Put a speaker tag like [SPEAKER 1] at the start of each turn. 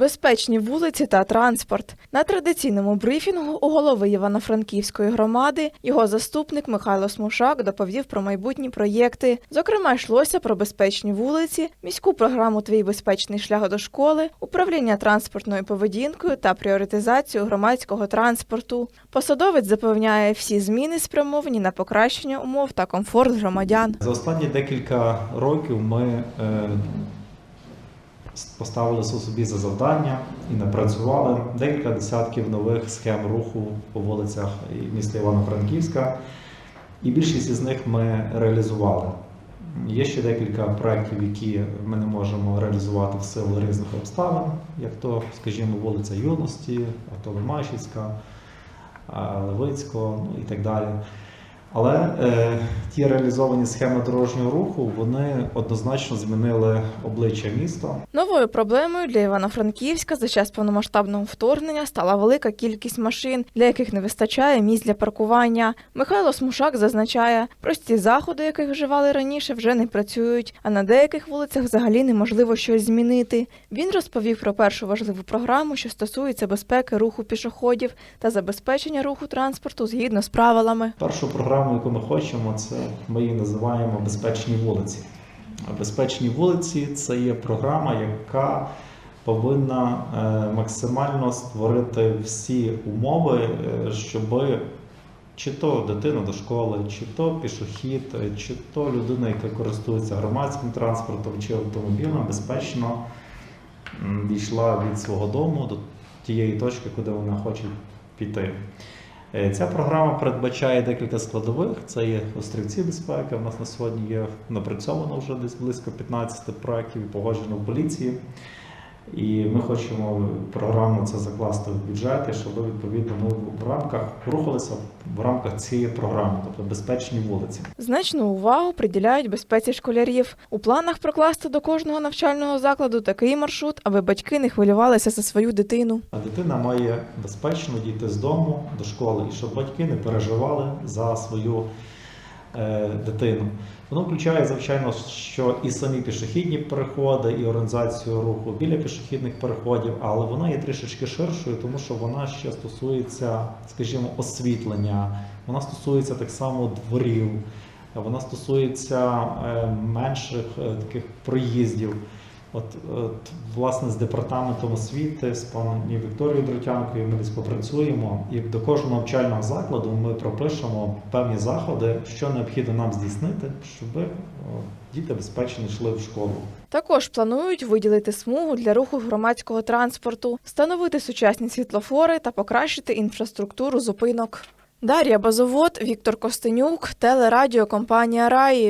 [SPEAKER 1] Безпечні вулиці та транспорт на традиційному брифінгу у голови Івано-Франківської громади його заступник Михайло Смушак доповів про майбутні проєкти. Зокрема, йшлося про безпечні вулиці, міську програму Твій безпечний шлях до школи, управління транспортною поведінкою та пріоритизацію громадського транспорту. Посадовець запевняє, всі зміни спрямовані на покращення умов та комфорт громадян.
[SPEAKER 2] За останні декілька років ми е, поставили собі за завдання і напрацювали декілька десятків нових схем руху по вулицях міста Івано-Франківська, і більшість із них ми реалізували. Є ще декілька проєктів, які ми не можемо реалізувати в силу різних обставин, як то, скажімо, вулиця Юності, Автоломашівська, Левицького ну, і так далі. Але е, ті реалізовані схеми дорожнього руху вони однозначно змінили обличчя міста.
[SPEAKER 1] Новою проблемою для Івано-Франківська за час повномасштабного вторгнення стала велика кількість машин, для яких не вистачає місць для паркування. Михайло Смушак зазначає, прості заходи, яких вживали раніше, вже не працюють, а на деяких вулицях взагалі неможливо щось змінити. Він розповів про першу важливу програму, що стосується безпеки руху пішоходів та забезпечення руху транспорту згідно з правилами.
[SPEAKER 2] Першу програму, яку ми хочемо, це ми її називаємо безпечні вулиці. Безпечні вулиці це є програма, яка повинна е, максимально створити всі умови, е, щоб чи то дитина до школи, чи то пішохід, е, чи то людина, яка користується громадським транспортом чи автомобілем, безпечно дійшла від свого дому до тієї точки, куди вона хоче піти. Е, Ця програма передбачає декілька складових. Це є острівці безпеки. У нас на сьогодні є напрацьовано вже десь близько 15 проєктів і погоджено в поліції. І ми хочемо програму це закласти в бюджеті, щоб відповідно ми в рамках рухалися в рамках цієї програми, тобто безпечні вулиці.
[SPEAKER 1] Значну увагу приділяють безпеці школярів. У планах прокласти до кожного навчального закладу такий маршрут, аби батьки не хвилювалися за свою дитину.
[SPEAKER 2] А дитина має безпечно дійти з дому до школи, і щоб батьки не переживали за свою дитину. Воно включає, звичайно, що і самі пішохідні переходи, і організацію руху біля пішохідних переходів, але вона є трішечки ширшою, тому що вона ще стосується, скажімо, освітлення, вона стосується так само дворів, вона стосується е, менших е, таких проїздів. От, от, власне, з департаментом освіти, з пані Вікторією Дротянкою ми десь попрацюємо, і до кожного навчального закладу ми пропишемо певні заходи, що необхідно нам здійснити, щоб діти безпечно йшли в школу.
[SPEAKER 1] Також планують виділити смугу для руху громадського транспорту, встановити сучасні світлофори та покращити інфраструктуру зупинок. Дар'я Базовод, Віктор Костенюк, телерадіокомпанія Раї.